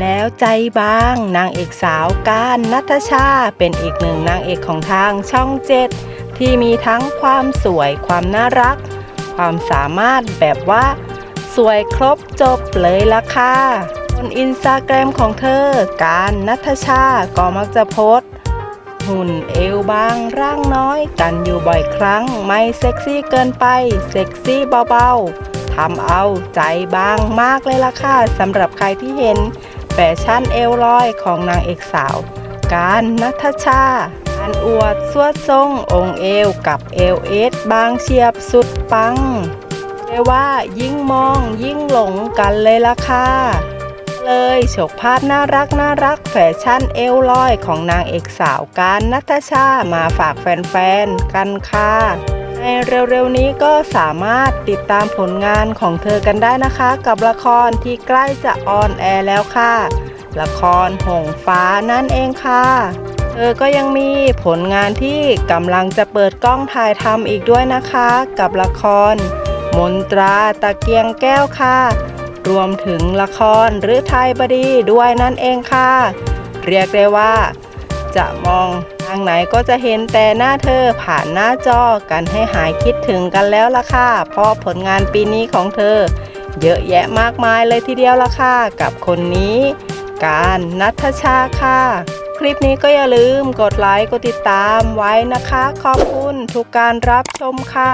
แล้วใจบางนางเอกสาวการนัทชา เป็นอีกหนึ่งนางเอกของทางช่องเจ็ดที่มีทั้งความสวยความน่ารัก ความสามารถแบบว่า สวยครบจบเลยล่ะค่ะบนอินสตาแกรมของเธอ การนัทชาก็มักจะโพสต์หุ่นเอวบางร่างน้อยกันอยู่บ่อยครั้ง ไม่เซ็กซี่เกินไป เซ็กซี่เบาๆทำเอาใจบางมากเลยล่ะค่ะสำหรับใครที่เห็น แฟชั่นเอวลอยของนางเอกสาว การนัทชาการอวดสวดทรงองค์เอวกับเอวเอสบางเฉียบสุดปังเรียกว่ายิ่งมองยิ่งหลงกันเลยล่ะค่ะเลยฉกภาพน่ารักน่ารักแฟชั่นเอวลอยของนางเอกสาวการนัทชามาฝากแฟนๆกันค่ะ ในเร็วๆนี้ก็สามารถติดตามผลงานของเธอกันได้นะคะ กับละครที่ใกล้จะออนแอร์แล้วค่ะ ละครหงฟ้านั่นเองค่ะ เธอก็ยังมีผลงานที่กำลังจะเปิดกล้องถ่ายทำอีกด้วยนะคะ กับละคร มนตราตะเกียงแก้วค่ะ รวมถึงละครหรือไทยบดีด้วยนั่นเองค่ะ เรียกได้ว่า จะมองางไหนก็จะเห็นแต่หน้าเธอผ่านหน้าจอกันให้หายคิดถึงกันแล้วล่ะค่ะ เพราะผลงานปีนี้ของเธอ เยอะแยะมากมายเลยทีเดียวล่ะค่ะ กับคนนี้ การนัทชาค่ะ คลิปนี้ก็อย่าลืมกดไลค์กดติดตามไว้นะคะ ขอบคุณทุกการรับชมค่ะ